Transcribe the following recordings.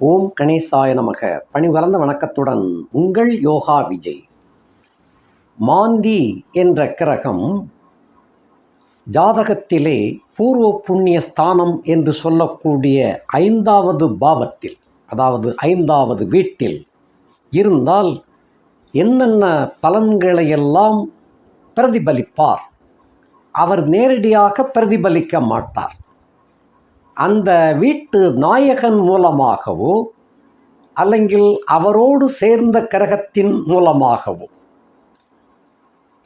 ஓம் கணேசாய நமக. பணிவளர்ந்த வணக்கத்துடன் உங்கள் யோகா விஜய். மாந்தி என்ற கிரகம் ஜாதகத்திலே பூர்வ புண்ணிய ஸ்தானம் என்று சொல்லக்கூடிய ஐந்தாவது பாவத்தில் அதாவது ஐந்தாவது வீட்டில் இருந்தால் என்னென்ன பலன்களையெல்லாம் பிரதிபலிப்பார் அவர் நேரடியாக பிரதிபலிக்க மாட்டார். அந்த வீட்டு நாயகன் மூலமாகவோ அல்லங்கில் அவரோடு சேர்ந்த கிரகத்தின் மூலமாகவோ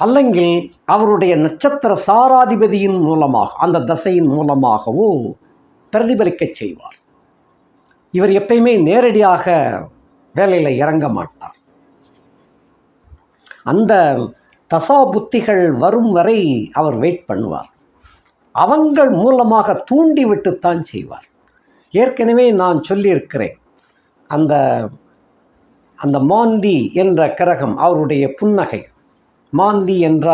அல்லங்கில் அவருடைய நட்சத்திர சாராதிபதியின் மூலமாக அந்த தசையின் மூலமாகவோ பிரதிபலிக்கச் செய்வார். இவர் எப்பயுமே நேரடியாக வேலையில் இறங்க மாட்டார். அந்த தசா புத்திகள் வரும் வரை அவர் வெயிட் பண்ணுவார். அவங்கள் மூலமாக தூண்டிவிட்டுத்தான் செய்வார். ஏற்கனவே நான் சொல்லியிருக்கிறேன். அந்த அந்த மாந்தி என்ற கிரகம் அவருடைய புன்னகை. மாந்தி என்ற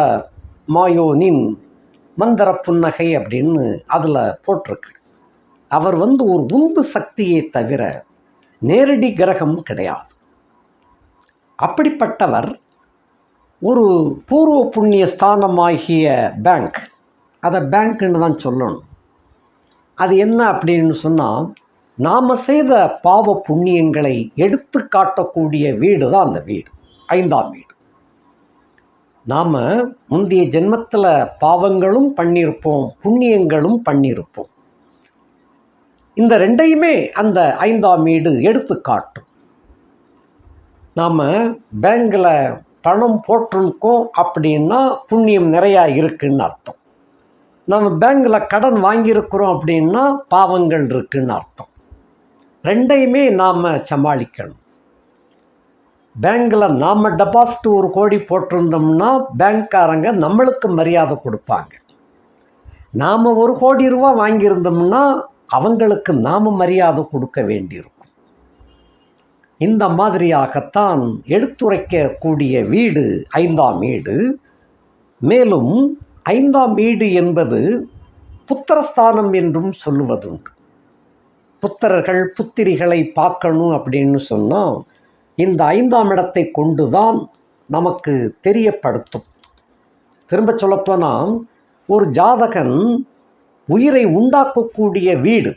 மாயோனின் மந்திர புன்னகை அப்படின்னு அதில் போட்டிருக்கு. அவர் வந்து ஒரு உந்து சக்தியை தவிர நேரடி கிரகம் கிடையாது. அப்படிப்பட்டவர் ஒரு பூர்வ புண்ணிய ஸ்தானமாகிய பேங்க் அதை பேங்க்னு தான் சொல்லணும். அது என்ன அப்படின்னு சொன்னால் நாம் செய்த பாவ புண்ணியங்களை எடுத்து காட்டக்கூடிய வீடு தான் அந்த வீடு ஐந்தாம் வீடு. நாம் முந்தைய ஜென்மத்தில் பாவங்களும் பண்ணியிருப்போம் புண்ணியங்களும் பண்ணியிருப்போம் இந்த ரெண்டையுமே அந்த ஐந்தாம் வீடு எடுத்து காட்டும். நாம் பேங்கில் பணம் போட்டிருக்கோம் அப்படின்னா புண்ணியம் நிறையா இருக்குன்னு அர்த்தம். நம்ம பேங்கில் கடன் வாங்கியிருக்கிறோம் அப்படின்னா பாவங்கள் இருக்குன்னு அர்த்தம். ரெண்டையுமே நாம் சமாளிக்கணும். பேங்கில் நாம் டெபாசிட் ஒரு கோடி போட்டிருந்தோம்னா பேங்க்காரங்க நம்மளுக்கு மரியாதை கொடுப்பாங்க. நாம் ஒரு கோடி ரூபா வாங்கியிருந்தோம்னா அவங்களுக்கு நாம் மரியாதை கொடுக்க வேண்டியிருக்கும். இந்த மாதிரியாகத்தான் எடுத்துரைக்கக்கூடிய வீடு ஐந்தாம் வீடு. மேலும் ஐந்தாம் வீடு என்பது புத்திரஸ்தானம் என்றும் சொல்லுவதுண்டு. புத்திரர்கள் புத்திரிகளை பார்க்கணும் அப்படின்னு சொன்னால் இந்த ஐந்தாம் இடத்தை கொண்டு தான் நமக்கு தெரியப்படுத்தும். திரும்ப சொல்லப்போனால் ஒரு ஜாதகன் உயிரை உண்டாக்கக்கூடிய வீடு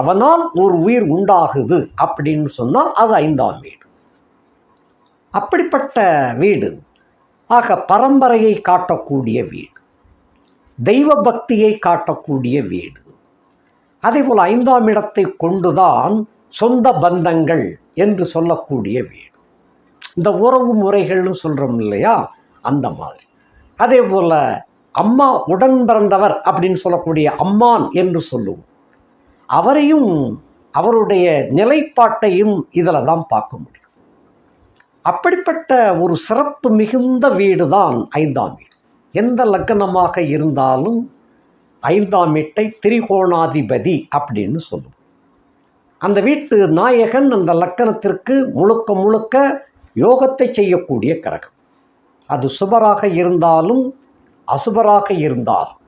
அவனால் ஒரு உயிர் உண்டாகுது அப்படின்னு சொன்னால் அது ஐந்தாம் வீடு. அப்படிப்பட்ட வீடு ஆக பரம்பரையை காட்டக்கூடிய வீடு. தெய்வ பக்தியை காட்டக்கூடிய வீடு. அதே போல் ஐந்தாம் இடத்தை கொண்டுதான் சொந்த பந்தங்கள் என்று சொல்லக்கூடிய வீடு. இந்த உறவு முறைகள்னு சொல்கிறோம் இல்லையா? அந்த மாதிரி. அதே போல் அம்மா உடன் பிறந்தவர் அப்படின்னு சொல்லக்கூடிய அம்மான் என்று சொல்லுவோம். அவரையும் அவருடைய நிலைப்பாட்டையும் இதில் தான் பார்க்க முடியும். அப்படிப்பட்ட ஒரு சிறப்பு மிகுந்த வீடு தான் ஐந்தாம் வீடு எந்த லக்கணமாக இருந்தாலும் ஐந்தாம் வீட்டை திரிகோணாதிபதி அப்படின்னு சொல்லுவோம். அந்த வீட்டு நாயகன் அந்த லக்கணத்திற்கு முழுக்க முழுக்க யோகத்தை செய்யக்கூடிய கிரகம். அது சுபராக இருந்தாலும் அசுபராக இருந்தாலும்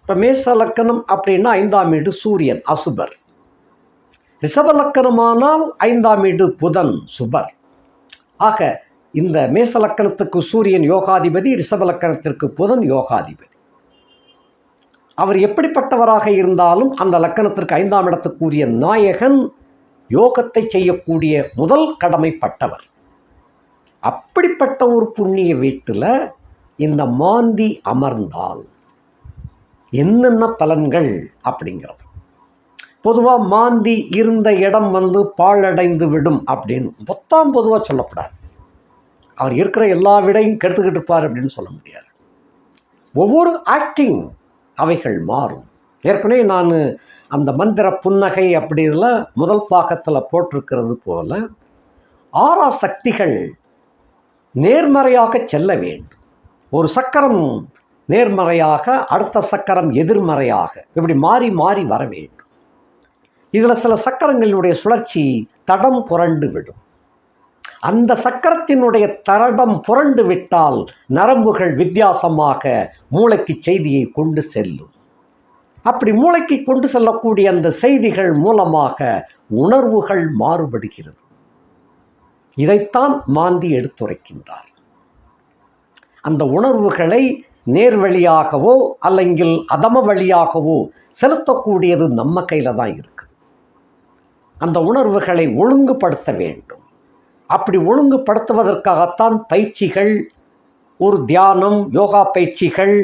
இப்போ மேச லக்கணம் அப்படின்னா ஐந்தாம் வீடு சூரியன் அசுபர். ரிஷப லக்கணமானால் ஐந்தாம் வீடு புதன் சுபர். ஆக இந்த மேச லக்கணத்துக்கு சூரியன் யோகாதிபதி ரிஷப லக்கணத்திற்கு புதன் யோகாதிபதி. அவர் எப்படிப்பட்டவராக இருந்தாலும் அந்த லக்கணத்திற்கு ஐந்தாம் இடத்துக்குரிய நாயகன் யோகத்தை செய்யக்கூடிய முதல் கடமைப்பட்டவர். அப்படிப்பட்ட ஒரு புண்ணிய வீட்டில் இந்த மாந்தி அமர்ந்தால் என்னென்ன பலன்கள் அப்படிங்கிறது. பொதுவாக மாந்தி இருந்த இடம் வந்து பாழடைந்து விடும் அப்படின்னு மொத்தம் பொதுவாக சொல்லப்படாது. அவர் இருக்கிற எல்லா விடையும் கெடுத்துக்கிட்டு இருப்பார் அப்படின்னு சொல்ல முடியாது. ஒவ்வொரு ஆக்டிங் அவைகள் மாறும். ஏற்கனவே நான் அந்த மந்திர புன்னகை அப்படிலாம் முதல் பாக்கத்தில் போட்டிருக்கிறது போல ஆறா சக்திகள் நேர்மறையாக செல்ல வேண்டும். ஒரு சக்கரம் நேர்மறையாக அடுத்த சக்கரம் எதிர்மறையாக இப்படி மாறி மாறி வர வேண்டும். இதில் சில சக்கரங்களினுடைய சுழற்சி தடம் புரண்டு விடும். அந்த சக்கரத்தினுடைய தரடம் புரண்டு விட்டால் நரம்புகள் வித்தியாசமாக மூளைக்கு செய்தியை கொண்டு செல்லும். அப்படி மூளைக்கு கொண்டு செல்லக்கூடிய அந்த செய்திகள் மூலமாக உணர்வுகள் மாறுபடுகிறது. இதைத்தான் மாந்தி எடுத்துரைக்கின்றார். அந்த உணர்வுகளை நேர்வழியாகவோ அல்லங்கில் அதம வழியாகவோ செலுத்தக்கூடியது நம்ம கையில் தான் இருக்குது. அந்த உணர்வுகளை ஒழுங்குபடுத்த வேண்டும். அப்படி ஒழுங்குபடுத்துவதற்காகத்தான் பயிற்சிகள் ஒரு தியானம் யோகா பயிற்சிகள்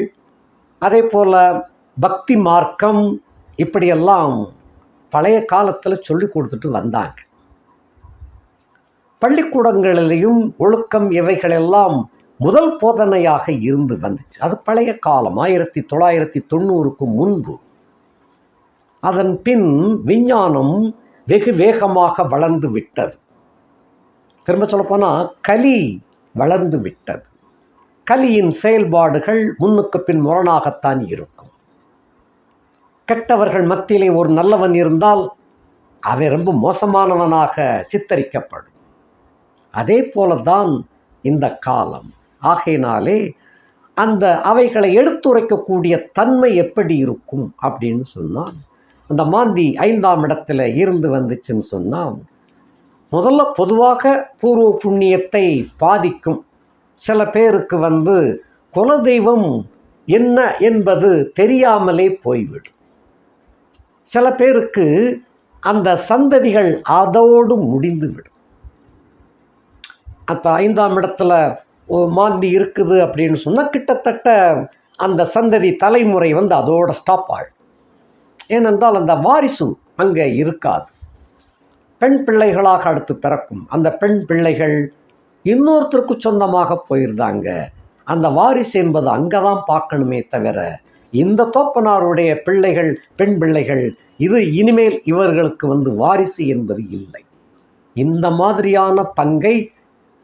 அதே போல் பக்தி மார்க்கம் இப்படியெல்லாம் பழைய காலத்தில் சொல்லி கொடுத்துட்டு வந்தாங்க. பள்ளிக்கூடங்களிலேயும் ஒழுக்கம் இவைகளெல்லாம் முதல் போதனையாக இருந்து வந்துச்சு. அது பழைய காலம் ஆயிரத்தி தொள்ளாயிரத்தி தொண்ணூறுக்கு முன்பு. அதன் பின் விஞ்ஞானம் வெகு வேகமாக வளர்ந்து விட்டது. திரும்ப சொல்லப்போனால் கலி வளர்ந்து விட்டது. கலியின் செயல்பாடுகள் முன்னுக்கு பின் முரணாகத்தான் இருக்கும். கெட்டவர்கள் மத்தியிலே ஒரு நல்லவன் இருந்தால் அவன் ரொம்ப மோசமானவனாக சித்தரிக்கப்படும். அதே போல தான் இந்த காலம். ஆகையினாலே அந்த அவைகளை எடுத்துரைக்கக்கூடிய தன்மை எப்படி இருக்கும் அப்படின்னு சொன்னால் அந்த மாந்தி ஐந்தாம் இடத்துல இருந்து வந்துச்சுன்னு சொன்னால் முதல்ல பொதுவாக பூர்வ புண்ணியத்தை பாதிக்கும். சில பேருக்கு வந்து குலதெய்வம் என்ன என்பது தெரியாமலே போய்விடும். சில பேருக்கு அந்த சந்ததிகள் அதோடு முடிந்துவிடும். அப்போ ஐந்தாம் இடத்துல மாந்தி இருக்குது அப்படின்னு சொன்னால் கிட்டத்தட்ட அந்த சந்ததி தலைமுறை வந்து அதோட ஸ்டாப் ஆகும் ஏனென்றால் அந்த வாரிசு அங்கே இருக்காது. பெண் பிள்ளைகளாக அடுத்து பிறக்கும். அந்த பெண் பிள்ளைகள் இன்னொருத்தருக்கு சொந்தமாக போயிருந்தாங்க. அந்த வாரிசு என்பது அங்கே தான் பார்க்கணுமே தவிர இந்த தோப்பனாருடைய பிள்ளைகள் பெண் பிள்ளைகள் இது இனிமேல் இவர்களுக்கு வந்து வாரிசு என்பது இல்லை. இந்த மாதிரியான பங்கை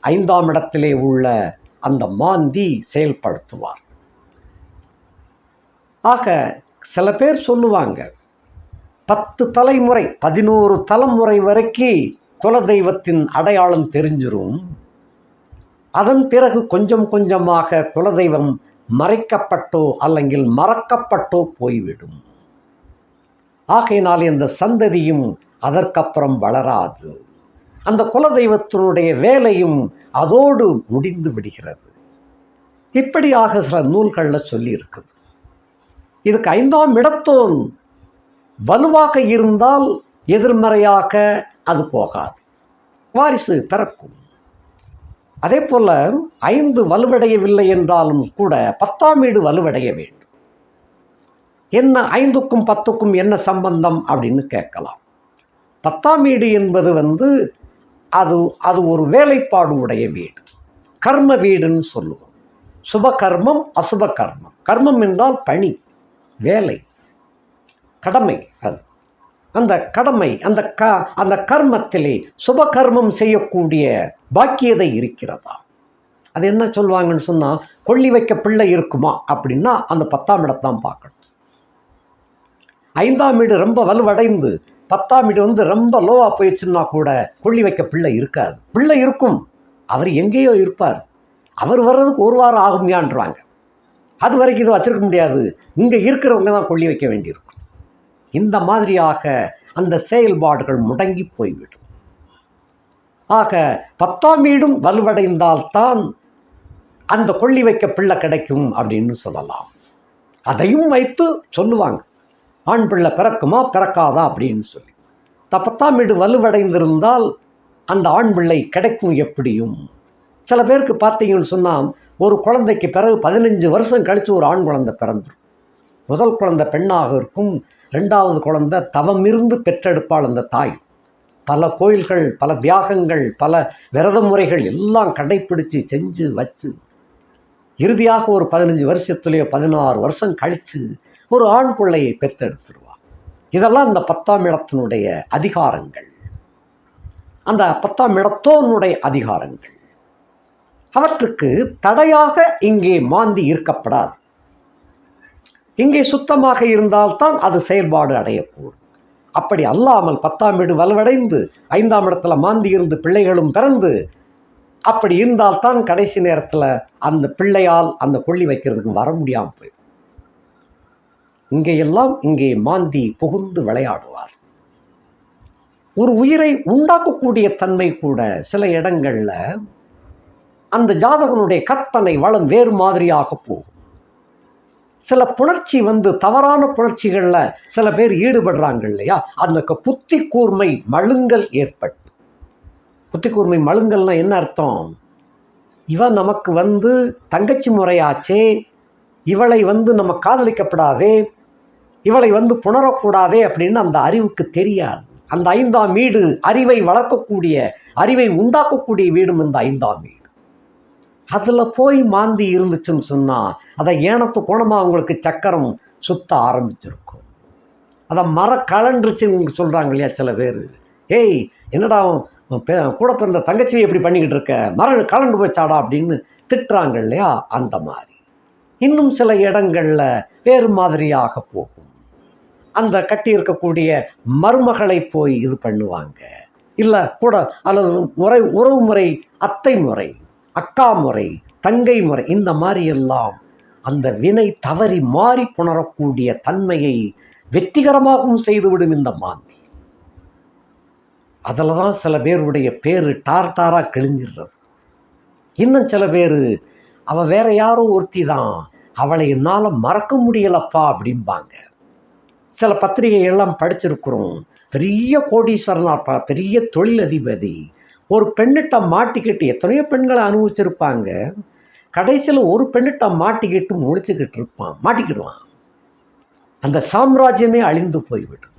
ஐந்தாம் இடத்திலே உள்ள அந்த மாந்தி செயல்படுத்துவார். ஆக சில பேர் சொல்லுவாங்க பத்து தலைமுறை பதினோரு தலைமுறை வரைக்கும் குலதெய்வத்தின் அடையாளம் தெரிஞ்சிரும். அதன் பிறகு கொஞ்சம் கொஞ்சமாக குலதெய்வம் மறைக்கப்பட்டோ அல்லங்கில் மறக்கப்பட்டோ போய்விடும். ஆகையினால் இந்த சந்ததியும் அதற்கப்புறம் வளராது. அந்த குலதெய்வத்தினுடைய வேலையும் அதோடு முடிந்து விடுகிறது. இப்படியாக சில நூல்களில் சொல்லியிருக்குது. இதுக்கு ஐந்தாம் இடத்தோன் வலுவாக இருந்தால் எதிர்மறையாக அது போகாது. வாரிசு பிறக்கும். அதே போல் ஐந்து வலுவடையவில்லை என்றாலும் கூட பத்தாம் வீடு வலுவடைய வேண்டும். என்ன ஐந்துக்கும் பத்துக்கும் என்ன சம்பந்தம் அப்படின்னு கேட்கலாம். பத்தாம் வீடு என்பது வந்து அது அது ஒரு வேலைப்பாடு உடைய வீடு. கர்ம வீடுன்னு சொல்லுவோம். சுப கர்மம் அசுப கர்மம். கர்மம் என்றால் பணி வேலை. கடமை அது. அந்த கடமை அந்த க அந்த கர்மத்திலே சுப கர்மம் செய்யக்கூடிய பாக்கியதை இருக்கிறதா? அது என்ன சொல்லுவாங்கன்னு சொன்னால் கொள்ளி வைக்க பிள்ளை இருக்குமா? அப்படின்னா அந்த பத்தாம் இடத்தான் பார்க்கணும். ஐந்தாம் வீடு ரொம்ப வலுவடைந்து பத்தாம் வீடு வந்து ரொம்ப லோவாக போயிடுச்சுன்னா கூட கொள்ளி வைக்க பிள்ளை இருக்காது. பிள்ளை இருக்கும். அவர் எங்கேயோ இருப்பார். அவர் வர்றதுக்கு ஒரு வாரம் ஆகுமையான்றாங்க. அது வரைக்கும் இது வச்சிருக்க முடியாது. இங்கே இருக்கிறவங்க தான் கொள்ளி வைக்க வேண்டியிருக்கும். இந்த மாதிரியாக அந்த செயல்பாடுகள் முடங்கி போய்விடும். ஆக பத்தாம் வீடும் வலுவடைந்தால்தான் அந்த கொள்ளி வைக்க பிள்ளை கிடைக்கும் அப்படின்னு சொல்லலாம். அதையும் வைத்து சொல்லுவாங்க. ஆண் பிள்ளை பிறக்குமா பிறக்காதா அப்படின்னு சொல்லி. பத்தாம் வீடு வலுவடைந்திருந்தால் அந்த ஆண் பிள்ளை கிடைக்கும் எப்படியும். சில பேருக்கு பார்த்தீங்கன்னு சொன்னால் ஒரு குழந்தைக்கு பிறகு பதினஞ்சு வருஷம் கழித்து ஒரு ஆண் குழந்தை பிறந்துடும் முதல் குழந்தை பெண்ணாக இருக்கும். ரெண்டாவது குழந்தை தவமிருந்து பெற்றெடுப்பாள் அந்த தாய். பல கோயில்கள் பல தியாகங்கள் பல விரத முறைகள் எல்லாம் கடைப்பிடிச்சு செஞ்சு வச்சு இறுதியாக ஒரு பதினஞ்சு வருஷத்துலேயோ பதினாறு வருஷம் கழித்து ஒரு ஆண் பிள்ளையை பெற்றெடுத்துருவான் இதெல்லாம் அந்த பத்தாம் இடத்தினுடைய அதிகாரங்கள். அந்த பத்தாம் இடத்தோனுடைய அதிகாரங்கள். அவற்றுக்கு தடையாக இங்கே மாந்தி இருக்கப்படாது இங்கே சுத்தமாக இருந்தால்தான் அது செயல்பாடு அடையக்கூடும். அப்படி அல்லாமல் பத்தாம் வீடு வலுவடைந்து ஐந்தாம் இடத்துல மாந்தி இருந்து பிள்ளைகளும் பிறந்து அப்படி இருந்தால்தான் கடைசி நேரத்தில் அந்த பிள்ளையால் அந்த கொள்ளி வைக்கிறதுக்கு வர முடியாமல் போயிடும். இங்கேயெல்லாம் இங்கே மாந்தி புகுந்து விளையாடுவார். ஒரு உயிரை உண்டாக்கக்கூடிய தன்மை கூட சில இடங்கள்ல அந்த ஜாதகனுடைய கற்பனை வளம் வேறு மாதிரியாக போகும். சில புணர்ச்சி வந்து தவறான புணர்ச்சிகளில் சில பேர் ஈடுபடுறாங்க இல்லையா? அந்த க- புத்தி கூர்மை மழுங்கல் ஏற்பட்டு. புத்தி கூர்மை மழுங்கல்னா என்ன அர்த்தம்? இவன் நமக்கு வந்து தங்கச்சி முறையாச்சே இவளை வந்து நம்ம காதலிக்கப்படாதே இவளை வந்து புணரக்கூடாதே அப்படின்னு அந்த அறிவுக்கு தெரியாது. அந்த ஐந்தாம் வீடு அறிவை வளர்க்கக்கூடிய அறிவை உண்டாக்கக்கூடிய வீடும் இந்த ஐந்தாம் வீடு. அதில் போய் மாந்தி இருந்துச்சுன்னு சொன்னால் அதை ஏனத்து கோணமாக அவங்களுக்கு சக்கரம் சுத்த ஆரம்பிச்சிருக்கும். அதை மர கலண்டுச்சுன்னு சொல்கிறாங்க இல்லையா சில பேர். ஏய் என்னடா கூட பிறந்த தங்கச்சியை எப்படி பண்ணிக்கிட்டு இருக்க? மர கலண்டு போச்சாடா அப்படின்னு திட்டுறாங்க இல்லையா அந்த மாதிரி. இன்னும் சில இடங்களில் வேறு மாதிரியாக போகும். அந்த கட்டி இருக்கக்கூடிய மருமகளை போய் இது பண்ணுவாங்க. இல்லை கூட அல்லது முறை உறவு முறை அத்தை முறை. அக்கா முறை தங்கை முறை இந்த மாதிரி எல்லாம் அந்த வினை தவறி மாறி புணரக்கூடிய தன்மையை வெற்றிகரமாகவும் செய்துவிடும் இந்த மாந்தி. அதில் தான் சில பேருடைய பேர் டார் டாராக கிழிஞ்சிடுறது. இன்னும் சில பேர் அவள் வேற யாரோ ஒருத்தி தான் அவளை என்னால் மறக்க முடியலப்பா அப்படிம்பாங்க. சில பத்திரிகை எல்லாம் படிச்சிருக்கிறோம். பெரிய கோடீஸ்வரனா இருப்பா பெரிய தொழிலதிபதி ஒரு பெண்ணிட்ட மாட்டிக்கிட்டு எத்தனையோ பெண்களை அனுபவிச்சிருப்பாங்க. கடைசியில் ஒரு பெண்ணிட்ட மாட்டிக்கிட்டு முழிச்சுக்கிட்டு இருப்பான். மாட்டிக்கிடுவான். அந்த சாம்ராஜ்யமே அழிந்து போய்விடும்.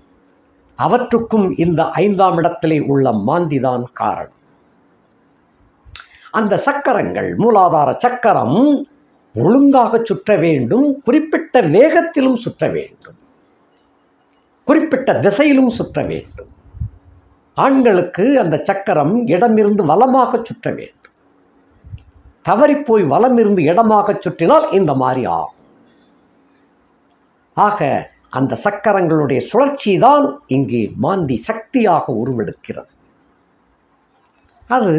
அவற்றுக்கும் இந்த ஐந்தாம் இடத்திலே உள்ள மாந்திதான் காரணம். அந்த சக்கரங்கள் மூலாதார சக்கரம் ஒழுங்காக சுற்ற வேண்டும். குறிப்பிட்ட வேகத்திலும் சுற்ற வேண்டும். குறிப்பிட்ட திசையிலும் சுற்ற வேண்டும். ஆண்களுக்கு அந்த சக்கரம் இடமிருந்து வலமாக சுற்ற வேண்டும். தவறிப்போய் வலமிருந்து இடமாக சுற்றினால் இந்த மாதிரி ஆகும். ஆக அந்த சக்கரங்களுடைய சுழற்சி தான் இங்கே மாந்தி சக்தியாக உருவெடுக்கிறது. அது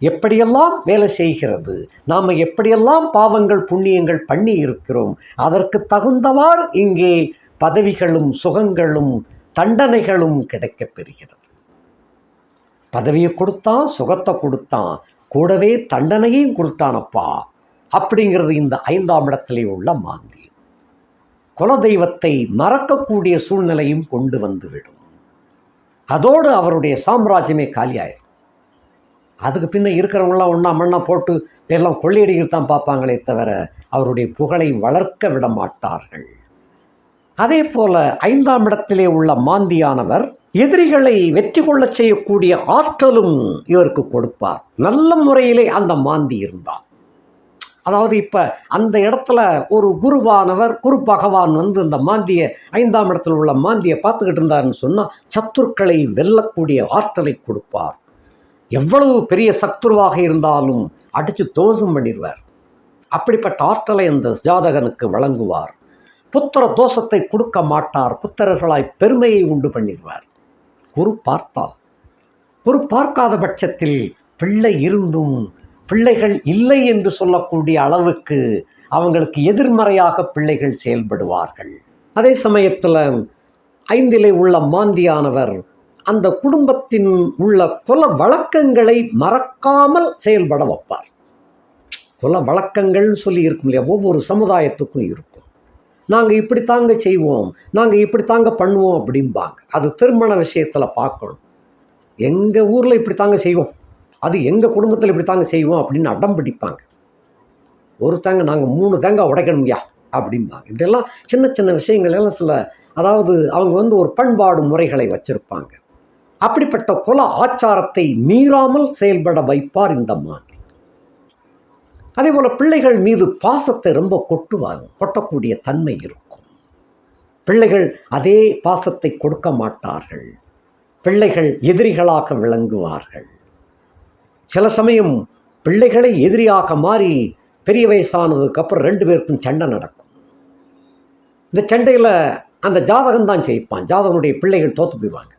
எப்படியெல்லாம் வேலை செய்கிறது? நாம் எப்படியெல்லாம் பாவங்கள் புண்ணியங்கள் பண்ணி இருக்கிறோம்? அதற்கு தகுந்தவாறு இங்கே பதவிகளும் சுகங்களும் தண்டனைகளும் கிடைக்கப் பெறுகிறது. பதவியை கொடுத்தான் சுகத்தை கொடுத்தான் கூடவே தண்டனையும் கொடுத்தானப்பா அப்படிங்கிறது இந்த ஐந்தாம் இடத்திலே உள்ள மாந்தி. குலதெய்வத்தை மறக்கக்கூடிய சூழ்நிலையும் கொண்டு வந்துவிடும். அதோடு அவருடைய சாம்ராஜ்யமே காலியாயிரும். அதுக்கு பின்ன இருக்கிறவங்களாம் ஒன்றா மண்ணா போட்டு எல்லாம் கொள்ளையடிக்கிறது தான் பார்ப்பாங்களே தவிர அவருடைய புகழை வளர்க்க விட மாட்டார்கள் அதே போல ஐந்தாம் இடத்திலே உள்ள மாந்தியானவர் எதிரிகளை வெற்றி கொள்ளச் செய்யக்கூடிய ஆற்றலும் இவருக்கு கொடுப்பார். நல்ல முறையிலே அந்த மாந்தி இருந்தார். அதாவது இப்போ அந்த இடத்துல ஒரு குருவானவர் குரு பகவான் வந்து இந்த மாந்தியை ஐந்தாம் இடத்துல உள்ள மாந்தியை பார்த்துக்கிட்டு இருந்தாருன்னு சொன்னால் சத்துருக்களை வெல்லக்கூடிய ஆற்றலை கொடுப்பார். எவ்வளவு பெரிய சத்துருவாக இருந்தாலும் அடித்து தோசம் பண்ணிடுவார். அப்படிப்பட்ட ஆற்றலை அந்த ஜாதகனுக்கு வழங்குவார். புத்திர தோஷத்தை கொடுக்க மாட்டார். புத்திரர்களாய் பெருமையை உண்டு பண்ணிடுவார். பொறுப்பார்த்தால். பொறுப்பார்க்காத பட்சத்தில் பிள்ளை இருந்தும் பிள்ளைகள் இல்லை என்று சொல்லக்கூடிய அளவுக்கு அவங்களுக்கு எதிர்மறையாக பிள்ளைகள் செயல்படுவார்கள். அதே சமயத்தில் ஐந்திலே உள்ள மாந்தியானவர் அந்த குடும்பத்தின் உள்ள குல வழக்கங்களை மறக்காமல் செயல்பட வைப்பார். குல வழக்கங்கள்னு சொல்லி இருக்கும் இல்லையா? ஒவ்வொரு சமுதாயத்துக்கும் இருக்கும். நாங்கள் இப்படி தாங்க செய்வோம் நாங்கள் இப்படி தாங்க பண்ணுவோம் அப்படிம்பாங்க. அது திருமண விஷயத்தில் பார்க்கணும். எங்கள் ஊரில் இப்படி தாங்க செய்வோம் அது எங்கள் குடும்பத்தில் இப்படி தாங்க செய்வோம் அப்படின்னு அடம் பிடிப்பாங்க. ஒரு தாங்க நாங்கள் மூணு தேங்காய் உடைக்கணும்யா அப்படிம்பாங்க. இப்படியெல்லாம் சின்ன சின்ன விஷயங்கள் எல்லாம் சில அதாவது அவங்க வந்து ஒரு பண்பாடு முறைகளை வச்சுருப்பாங்க. அப்படிப்பட்ட குல ஆச்சாரத்தை மீறாமல் செயல்பட வைப்பார் இந்த மாதிரி அதே போல் பிள்ளைகள் மீது பாசத்தை ரொம்ப கொட்டுவாங்க கொட்டக்கூடிய தன்மை இருக்கும். பிள்ளைகள் அதே பாசத்தை கொடுக்க மாட்டார்கள். பிள்ளைகள் எதிரிகளாக விளங்குவார்கள். சில சமயம் பிள்ளைகளை எதிரியாக மாறி பெரிய வயசானதுக்கு அப்புறம் ரெண்டு பேருக்கும் சண்டை நடக்கும். இந்த சண்டையில் அந்த ஜாதகம் தான் ஜெயிப்பான். ஜாதகனுடைய பிள்ளைகள் தோற்று போயிடுவாங்க.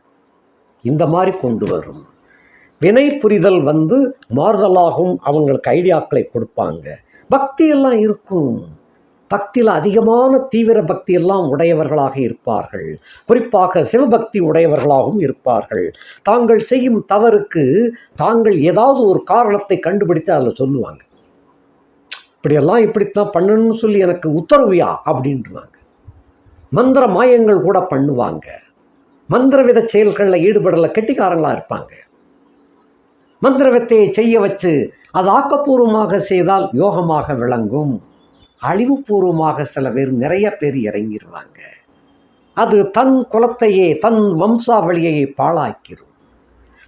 இந்த மாதிரி கொண்டு வரும். வினை புரிதல் வந்து மாறுதலாகவும் அவங்களுக்கு ஐடியாக்களை கொடுப்பாங்க. பக்தி எல்லாம் இருக்கும். பக்தியில் அதிகமான தீவிர பக்தி எல்லாம் உடையவர்களாக இருப்பார்கள். குறிப்பாக சிவபக்தி உடையவர்களாகவும் இருப்பார்கள். தாங்கள் செய்யும் தவறுக்கு தாங்கள் ஏதாவது ஒரு காரணத்தை கண்டுபிடித்து அதில் சொல்லுவாங்க. இப்படியெல்லாம் இப்படித்தான் பண்ணணும்னு சொல்லி எனக்கு உத்தரவியா? அப்படின்றாங்க மந்திர மாயங்கள் கூட பண்ணுவாங்க. மந்திரவித செயல்களில் ஈடுபடல கெட்டிக்காரங்களாக இருப்பாங்க. மந்திரவத்தையை செய்ய வச்சு அது ஆக்கப்பூர்வமாக செய்தால் யோகமாக விளங்கும். அழிவுபூர்வமாக சில பேர் நிறைய பேர் இறங்கிடுவாங்க அது தன் குலத்தையே தன் வம்சாவளியையே பாழாக்கிரும்.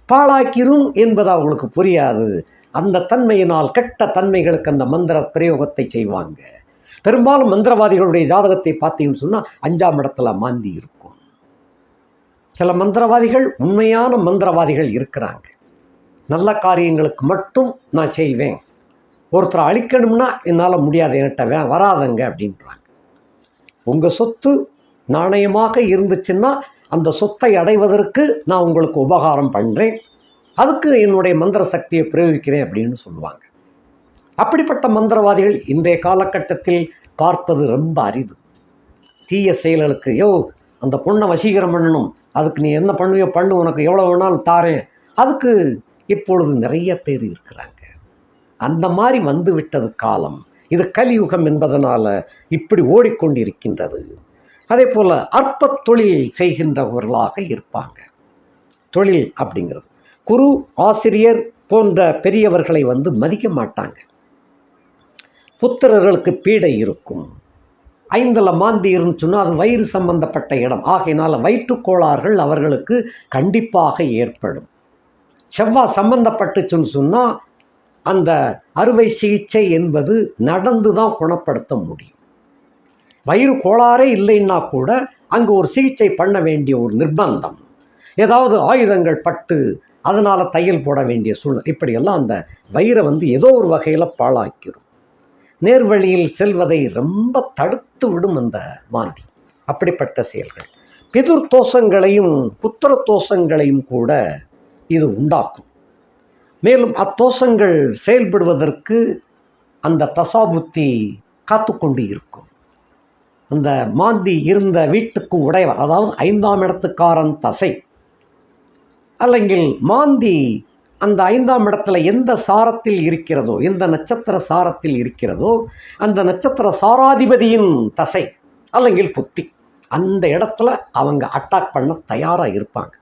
பாழாக்கிரும் என்பது அவங்களுக்கு புரியாது. அந்த தன்மையினால் கெட்ட தன்மைகளுக்கு அந்த மந்திர பிரயோகத்தை செய்வாங்க. பெரும்பாலும் மந்திரவாதிகளுடைய ஜாதகத்தை பார்த்தீங்கன்னு சொன்னால் அஞ்சாம் இடத்துல மாந்தி இருக்கும். சில மந்திரவாதிகள் உண்மையான மந்திரவாதிகள் இருக்கிறாங்க. நல்ல காரியங்களுக்கு மட்டும் நான் செய்வேன். ஒருத்தரை அழிக்கணும்னா என்னால் முடியாது என்கிட்ட வே வராதங்க அப்படின்றாங்க. உங்கள் சொத்து நாணயமாக இருந்துச்சுன்னா அந்த சொத்தை அடைவதற்கு நான் உங்களுக்கு உபகாரம் பண்ணுறேன் அதுக்கு என்னுடைய மந்திர சக்தியை பிரயோகிக்கிறேன் அப்படின்னு சொல்லுவாங்க. அப்படிப்பட்ட மந்திரவாதிகள் இன்றைய காலகட்டத்தில் பார்ப்பது ரொம்ப அரிது. தீய செயல்களுக்கு யோ அந்த பொண்ணை வசீகரம் பண்ணணும். அதுக்கு நீ என்ன பண்ணுவியோ பண்ணு உனக்கு எவ்வளோ வேணாலும் தாரேன். அதுக்கு இப்பொழுது நிறைய பேர் இருக்கிறாங்க. அந்த மாதிரி வந்து விட்டது காலம் இது கலியுகம் என்பதனால் இப்படி ஓடிக்கொண்டிருக்கின்றது. அதே போல் அற்ப தொழில் செய்கின்றவர்களாக இருப்பாங்க. தொழில் அப்படிங்கிறது. குரு ஆசிரியர் போன்ற பெரியவர்களை வந்து மதிக்க மாட்டாங்க. புத்திரர்களுக்கு பீடை இருக்கும். ஐந்தில் மாந்தி இருந்துச்சுன்னா அது வயிறு சம்பந்தப்பட்ட இடம். ஆகையினால் வயிற்றுக்கோளாறுகள் அவர்களுக்கு கண்டிப்பாக ஏற்படும். செவ்வாய் சம்பந்தப்பட்டுச்சுன்னு சொன்னால் அந்த அறுவை சிகிச்சை என்பது நடந்து தான் குணப்படுத்த முடியும். வயிறு கோளாறே இல்லைன்னா கூட அங்கே ஒரு சிகிச்சை பண்ண வேண்டிய ஒரு நிர்பந்தம். ஏதாவது ஆயுதங்கள் பட்டு அதனால் தையல் போட வேண்டிய சூழ்நிலை. இப்படியெல்லாம் அந்த வயிறை வந்து ஏதோ ஒரு வகையில் பாழாக்கிடும் நேர்வழியில் செல்வதை ரொம்ப தடுத்து விடும் அந்த வாந்தி. அப்படிப்பட்ட செயல்கள். பிதுர் தோஷங்களையும் புத்திர தோஷங்களையும் கூட இது உண்டாக்கும். மேலும் அத்தோஷங்கள் செயல்படுவதற்கு அந்த தசாபுத்தி காத்துக்கொண்டு இருக்கும். அந்த மாந்தி இருந்த வீட்டுக்கு உடையவர் அதாவது ஐந்தாம் இடத்துக்காரன் தசை. அல்லங்கில் மாந்தி அந்த ஐந்தாம் இடத்துல எந்த சாரத்தில் இருக்கிறதோ எந்த நட்சத்திர சாரத்தில் இருக்கிறதோ அந்த நட்சத்திர சாராதிபதியின் தசை அல்லங்கில் புத்தி. அந்த இடத்துல அவங்க அட்டாக் பண்ண தயாராக இருப்பாங்க.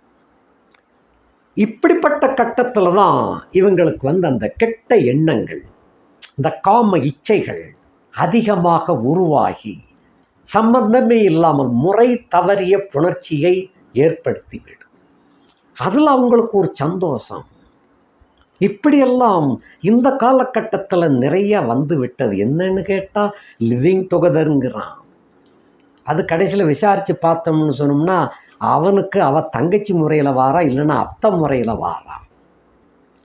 இப்படிப்பட்ட கட்டத்தில் தான் இவங்களுக்கு வந்து அந்த கெட்ட எண்ணங்கள் இந்த காம இச்சைகள் அதிகமாக உருவாகி சம்பந்தமே இல்லாமல் முறை தவறிய புணர்ச்சியை ஏற்படுத்திவிடும் அதில் அவங்களுக்கு ஒரு சந்தோஷம். இப்படியெல்லாம் இந்த காலகட்டத்தில் நிறைய வந்து விட்டது. என்னன்னு கேட்டால் லிவிங் டுகெதருங்கிறான் அது கடைசியில் விசாரித்து பார்த்தோம்னு சொன்னோம்னா அவனுக்கு அவ தங்கச்சி முறையில் வாரா இல்லைன்னா அத்தை முறையில் வாரா.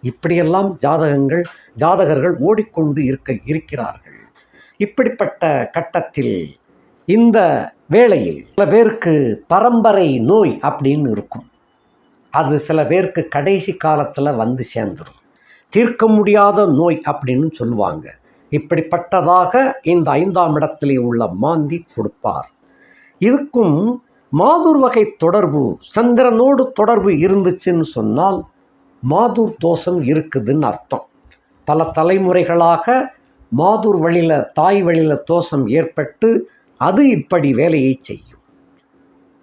இப்படியெல்லாம் ஜாதகங்கள் ஜாதகர்கள் ஓடிக்கொண்டு இருக்க இருக்கிறார்கள். இப்படிப்பட்ட கட்டத்தில் இந்த வேளையில் சில பேருக்கு பரம்பரை நோய் அப்படின்னு இருக்கும். அது சில பேருக்கு கடைசி காலத்தில் வந்து சேர்ந்துடும் தீர்க்க முடியாத நோய் அப்படின்னு சொல்லுவாங்க. இப்படிப்பட்டதாக இந்த ஐந்தாம் இடத்திலே உள்ள மாந்தி கொடுப்பார். இதுக்கும் மாதுர் வகை தொடர்பு சந்திரனோடு தொடர்பு இருந்துச்சுன்னு சொன்னால் மாதூர் தோஷம் இருக்குதுன்னு அர்த்தம். பல தலைமுறைகளாக மாதுர் வழியில் தாய் வழியில் தோஷம் ஏற்பட்டு அது இப்படி வேலையை செய்யும்.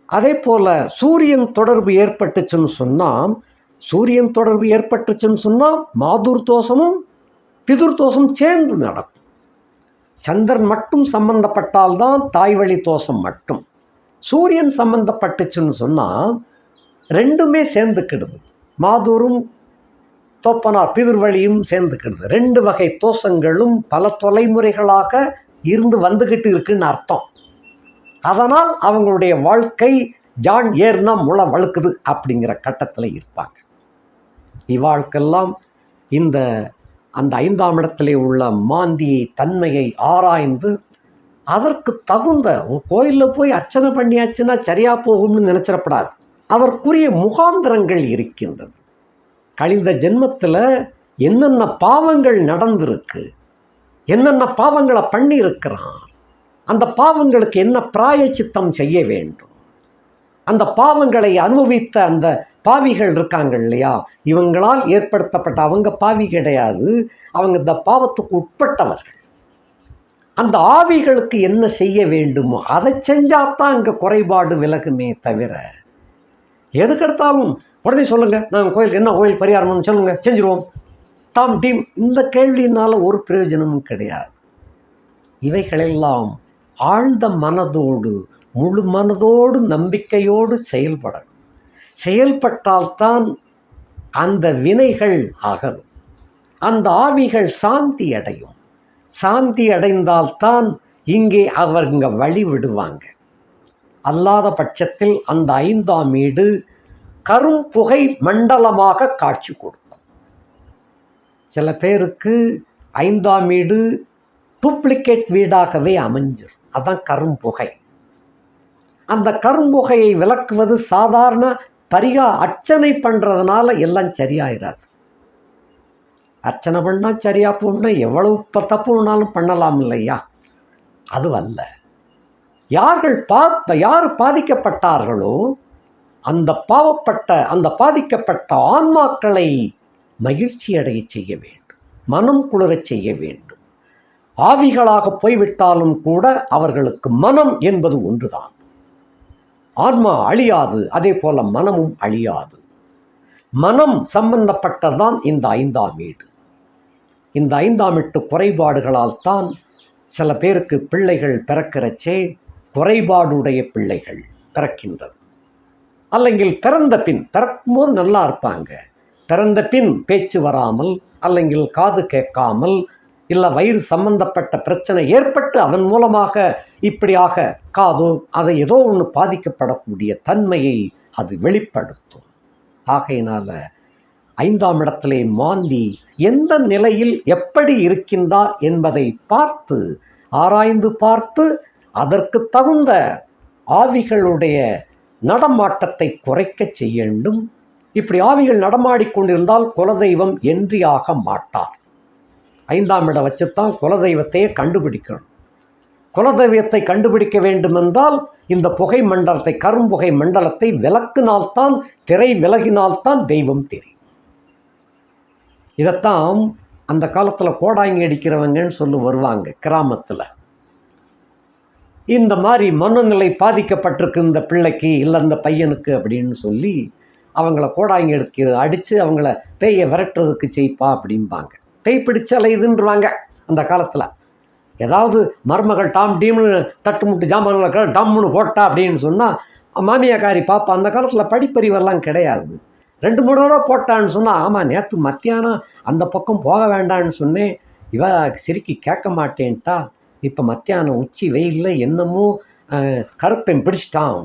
அதே போல் சூரியன் தொடர்பு ஏற்பட்டுச்சுன்னு சொன்னால் சூரியன் தொடர்பு ஏற்பட்டுச்சுன்னு சொன்னால் மாதுர் தோஷமும் பிதுர் தோஷம் சேர்ந்து நடக்கும். சந்திரன் மட்டும் சம்பந்தப்பட்டால்தான் தாய் வழி தோஷம் மட்டும். சூரியன் சம்மந்தப்பட்டுச்சுன்னு சொன்னால் ரெண்டுமே சேர்ந்துக்கிடுது. மாதூரும் தோப்பனார் பிதிர்வழியும் சேர்ந்துக்கிடுது. ரெண்டு வகை தோஷங்களும் பல தொலைமுறைகளாக இருந்து வந்துக்கிட்டு இருக்குன்னு அர்த்தம். அதனால் அவங்களுடைய வாழ்க்கை ஜான் ஏர்னா முளம் வழுக்குது அப்படிங்கிற கட்டத்தில் இருப்பாங்க. இவாழ்க்கெல்லாம் இந்த அந்த ஐந்தாம் இடத்திலே உள்ள மாந்தியை தன்மையை ஆராய்ந்து அதற்கு தகுந்த கோயிலில் போய் அர்ச்சனை பண்ணியாச்சுன்னா சரியாக போகும்னு நினச்சிடப்படாது. அதற்குரிய முகாந்திரங்கள் இருக்கின்றது கழிந்த ஜென்மத்தில் என்னென்ன பாவங்கள் நடந்திருக்கு என்னென்ன பாவங்களை பண்ணியிருக்கிறான் அந்த பாவங்களுக்கு என்ன பிராயச்சித்தம் செய்ய வேண்டும் அந்த பாவங்களை அனுபவித்த அந்த பாவிகள் இருக்காங்க இல்லையா? இவங்களால் ஏற்படுத்தப்பட்ட அவங்க பாவி கிடையாது அவங்க இந்த பாவத்துக்கு உட்பட்டவர்கள். அந்த ஆவிகளுக்கு என்ன செய்ய வேண்டுமோ அதை செஞ்சாதான் அங்கே குறைபாடு விலகுமே தவிர எதுக்கெடுத்தாலும் உடனே சொல்லுங்கள் நாங்கள் கோயில் என்ன கோயில் பரிகாரம்னு சொல்லுங்கள் செஞ்சிருவோம். டாம் டீம் இந்த கேள்வியினால் ஒரு பிரயோஜனமும் கிடையாது. இவைகளெல்லாம் ஆழ்ந்த மனதோடு முழு மனதோடு நம்பிக்கையோடு செயல்படணும். செயல்பட்டால்தான் அந்த வினைகள் அகலும். அந்த ஆவிகள் சாந்தி அடையும். சாந்தி அடைந்தால்தான் இங்கே அவருங்க வழி விடுவாங்க அல்லாத பட்சத்தில் அந்த ஐந்தாம் வீடு கரும் புகை மண்டலமாக காட்சி கொடுக்கும். சில பேருக்கு ஐந்தாம் வீடு டூப்ளிகேட் வீடாகவே அமைஞ்சிடும் அதான் கரும்புகை அந்த கரும்புகையை விளக்குவது சாதாரண பரிகா அர்ச்சனை பண்ணுறதுனால எல்லாம் சரியாயிராது. அர்ச்சனை பண்ணால் சரியாக போகணும்னா எவ்வளவு இப்போ தப்பு வேணாலும் பண்ணலாம் இல்லையா? அது அல்ல. யார்கள் பா யார் பாதிக்கப்பட்டார்களோ அந்த பாவப்பட்ட அந்த பாதிக்கப்பட்ட ஆன்மாக்களை மகிழ்ச்சி அடைய செய்ய வேண்டும். மனம் குளிரச் செய்ய வேண்டும். ஆவிகளாக போய்விட்டாலும் கூட அவர்களுக்கு மனம் என்பது ஒன்றுதான். ஆன்மா அழியாது அதே போல மனமும் அழியாது. மனம் சம்பந்தப்பட்டதான் இந்த ஐந்தாம் வீடு. இந்த ஐந்தாம் எட்டு குறைபாடுகளால் தான் சில பேருக்கு பிள்ளைகள் பிறக்கிறச்சே குறைபாடுடைய பிள்ளைகள் பிறக்கின்றது. அல்லங்கில் பிறந்த பின் பிறக்கும்போது நல்லா இருப்பாங்க. பிறந்த பின் பேச்சு வராமல் அல்லங்கில் காது கேட்காமல் இல்லை வயிறு சம்பந்தப்பட்ட பிரச்சனை ஏற்பட்டு அதன் மூலமாக இப்படியாக காதோ அதை ஏதோ ஒன்று பாதிக்கப்படக்கூடிய தன்மையை அது வெளிப்படுத்தும். ஆகையினால் ஐந்தாம் இடத்திலே மாந்தி எந்த நிலையில் எப்படி இருக்கின்றார் என்பதை பார்த்து ஆராய்ந்து பார்த்து அதற்கு தகுந்த ஆவிகளுடைய நடமாட்டத்தை குறைக்கச் செய்யண்டும் இப்படி ஆவிகள் நடமாடிக்கொண்டிருந்தால் குலதெய்வம் என்றியாக மாட்டார். ஐந்தாம் இடம் வச்சுத்தான் குலதெய்வத்தையே கண்டுபிடிக்கணும். குலதெய்வத்தை கண்டுபிடிக்க வேண்டுமென்றால் இந்த புகை மண்டலத்தை கரும்புகை மண்டலத்தை விளக்கினால்தான் திரை விலகினால்தான் தெய்வம் தெரியும். இதைத்தான் அந்த காலத்தில் கோடாங்கி அடிக்கிறவங்கன்னு சொல்லி வருவாங்க கிராமத்தில். இந்த மாதிரி மனநிலை பாதிக்கப்பட்டிருக்கு இந்த பிள்ளைக்கு இல்லை இந்த பையனுக்கு அப்படின்னு சொல்லி அவங்கள கோடாங்கி எடுக்கிற அடித்து அவங்கள பேயை விரட்டுறதுக்கு செய்ப்பா அப்படிம்பாங்க. பேய் பிடிச்சு அலையுதுன்றவாங்க அந்த காலத்தில். ஏதாவது மருமகள் டாம் டீம்னு தட்டு முட்டு ஜாமான்களை டம்னு போட்டா அப்படின்னு சொன்னால் மாமியாக்காரி பாப்பா அந்த காலத்தில் படிப்பறிவெல்லாம் கிடையாது. ரெண்டு மூணு தடவை போட்டான்னு சொன்னால் ஆமாம் நேற்று மத்தியானம் அந்த பக்கம் போக வேண்டான்னு சொன்னேன். இவ சிரிக்கி கேட்க மாட்டேன்ட்டா. இப்போ மத்தியானம் உச்சி வெயிலில் என்னமோ கருப்பேன் கருப்பன் பிடிச்சிட்டான்.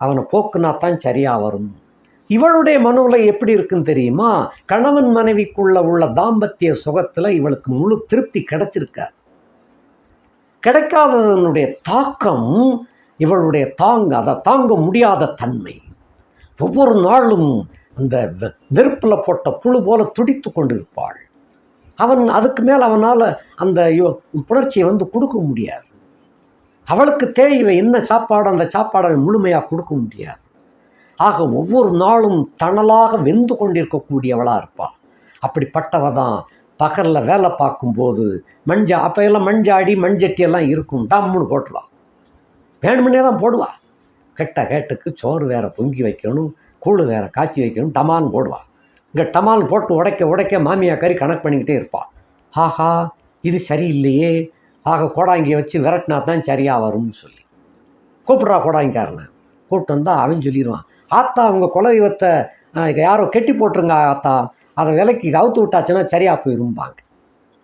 அவனை போக்குனா தான் சரியாக வரும். இவளுடைய மனோவில் எப்படி இருக்குன்னு தெரியுமா? கணவன் மனைவிக்குள்ள உள்ள தாம்பத்திய சுகத்தில் இவளுக்கு முழு திருப்தி கிடைச்சிருக்காது. கிடைக்காததனுடைய தாக்கம் இவளுடைய தாங்க அதை தாங்க முடியாத தன்மை. ஒவ்வொரு நாளும் அந்த நெருப்பில் போட்ட புழு போல துடித்து கொண்டிருப்பாள். அவன் அதுக்கு மேல் அவனால் அந்த புணர்ச்சியை வந்து கொடுக்க முடியாது. அவளுக்கு தேவை என்ன சாப்பாடு அந்த சாப்பாடை முழுமையாக கொடுக்க முடியாது. ஆக ஒவ்வொரு நாளும் தணலாக வெந்து கொண்டிருக்கக்கூடியவளாக இருப்பாள் அப்படிப்பட்டவ தான் பகலில் வேலை பார்க்கும்போது மஞ்சா அப்போ எல்லாம் மஞ்சாடி மண்சட்டி எல்லாம் இருக்கும். டம்முன்னு போட்டுருவா. வேணுமனே தான் போடுவா. கெட்ட கேட்டுக்கு சோறு வேற பொங்கி வைக்கணும். கூழு வேற காய்ச்சி வைக்கணும் டமான் போடுவாள் இங்கே டமால் போட்டு உடைக்க உடைக்க மாமியா கறி கணக்கு பண்ணிக்கிட்டே இருப்பாள் ஆஹா இது சரியில்லையே. ஆக கோடாங்கியை வச்சு விரட்டினா தான் சரியாக வரும்னு சொல்லி. கூப்பிட்றா கோடாங்கிக்காரனை. கூப்பிட்டு வந்தால் அவன் சொல்லிடுவான் ஆத்தா அவங்க குலதெய்வத்தை யாரோ கெட்டி போட்டுருங்க ஆத்தா. அதை விலைக்கு கவுத்து விட்டாச்சுன்னா சரியாக போயிரும்பாங்க.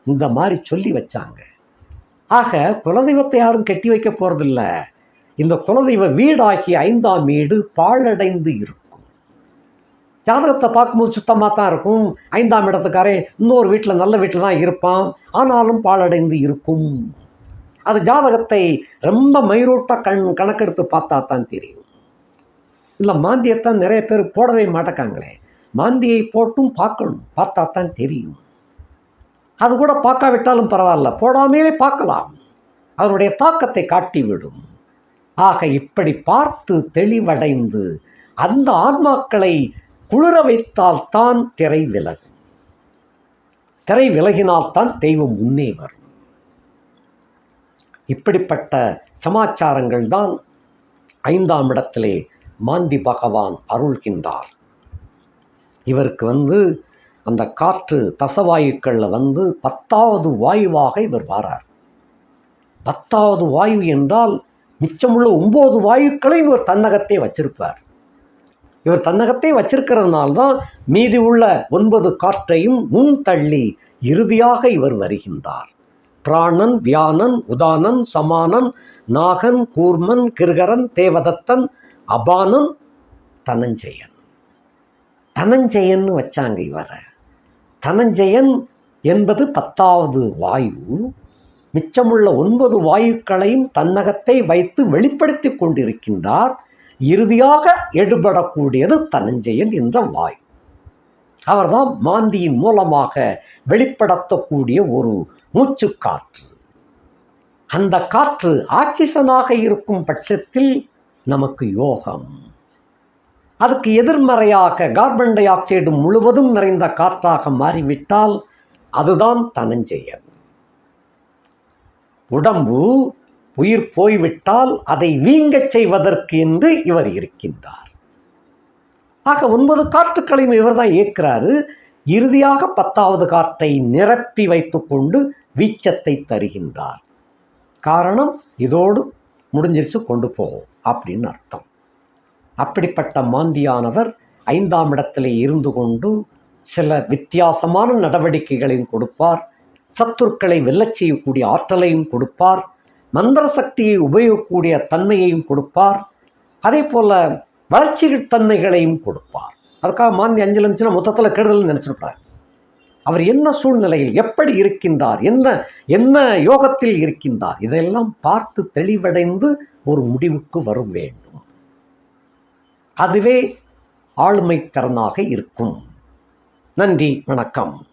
இந்த மாதிரி சொல்லி வச்சாங்க. ஆக குலதெய்வத்தை யாரும் கெட்டி வைக்க போகிறதில்ல இந்த குலதெய்வ வீடாகி ஐந்தாம் வீடு பாழடைந்து இருக்கும் ஜாதகத்தை பார்க்கும்போது சுத்தமாக தான் இருக்கும். ஐந்தாம் இடத்துக்காரே இன்னொரு வீட்டில் நல்ல வீட்டில் தான் இருப்பான். ஆனாலும் பாலடைந்து இருக்கும். அது ஜாதகத்தை ரொம்ப மயிரோட்டாக கண் கணக்கெடுத்து பார்த்தா தான் தெரியும். இல்லை மாந்தியத்தான் நிறைய பேர் போடவே மாட்டேக்காங்களே. மாந்தியை போட்டும் பார்க்கணும். பார்த்தா தான் தெரியும். அது கூட பார்க்காவிட்டாலும் பரவாயில்ல. போடாமையே பார்க்கலாம். அவருடைய தாக்கத்தை காட்டிவிடும். ஆக இப்படி பார்த்து தெளிவடைந்து அந்த ஆன்மாக்களை குளிர வைத்தால்தான் திரை விலகும் திரை விலகினால்தான் தெய்வம் முன்னே வரும். இப்படிப்பட்ட சமாச்சாரங்கள் தான் ஐந்தாம் இடத்திலே மாந்தி பகவான் அருள்கின்றார். இவருக்கு வந்து அந்த காற்று தசவாயுக்களில் வந்து பத்தாவது வாயுவாக இவர் வாரார். பத்தாவது வாயு என்றால் மிச்சமுள்ள ஒம்பது வாயுக்களை இவர் தன்னகத்தே வச்சிருப்பார். இவர் தன்னகத்தை வச்சிருக்கிறதுனால தான் மீதி உள்ள ஒன்பது காற்றையும் முன் தள்ளி இறுதியாக இவர் வருகின்றார். பிராணன் வியானன் உதானன் சமானன் நாகன் கூர்மன் கிருகரன் தேவதத்தன் அபானன் தனஞ்செயன். தனஞ்செயன் வச்சாங்க இவரை. தனஞ்செயன் என்பது பத்தாவது வாயு. மிச்சமுள்ள ஒன்பது வாயுக்களையும் தன்னகத்தை வைத்து வெளிப்படுத்தி கொண்டிருக்கின்றார். இறுதியாக எடுபடக்கூடியது தனஞ்சயன் என்ற வாயு. அவர்தான் மாந்தியின் மூலமாக வெளிப்படுத்தக்கூடிய ஒரு மூச்சு காற்று அந்த காற்று ஆக்சிஜனாக இருக்கும் பட்சத்தில் நமக்கு யோகம். அதுக்கு எதிர்மறையாக கார்பன் டை ஆக்சைடு முழுவதும் நிறைந்த காற்றாக மாறிவிட்டால் அதுதான் தனஞ்செயல் உடம்பு உயிர் போய்விட்டால் அதை வீங்கச் செய்வதற்கு என்று இவர் இருக்கின்றார். ஆக ஒன்பது காற்றுக்களையும் இவர் தான் இயக்கிறாரு. இறுதியாக பத்தாவது காற்றை நிரப்பி வைத்துக்கொண்டு வீச்சத்தை தருகின்றார். காரணம் இதோடு முடிஞ்சிருச்சு கொண்டு போகும் அப்படின்னு அர்த்தம். அப்படிப்பட்ட மாந்தியானவர் ஐந்தாம் இடத்திலே இருந்து கொண்டு சில வித்தியாசமான நடவடிக்கைகளையும் கொடுப்பார். சத்துருக்களை வெல்லச் செய்யக்கூடிய ஆற்றலையும் கொடுப்பார். மந்திர சக்தியை உபயோகக்கூடிய தன்மையையும் கொடுப்பார். அதே போல் வளர்ச்சிகள் தன்மைகளையும் கொடுப்பார். அதுக்காக மாந்தி அஞ்சு இருந்துச்சுன்னா மொத்தத்தில் கெடுதல்னு நினச்சிருப்பார் அவர் என்ன சூழ்நிலையில் எப்படி இருக்கின்றார்? என்ன என்ன யோகத்தில் இருக்கின்றார்? இதெல்லாம் பார்த்து தெளிவடைந்து ஒரு முடிவுக்கு வர வேண்டும். அதுவே ஆளுமை திறனாக இருக்கும். நன்றி வணக்கம்.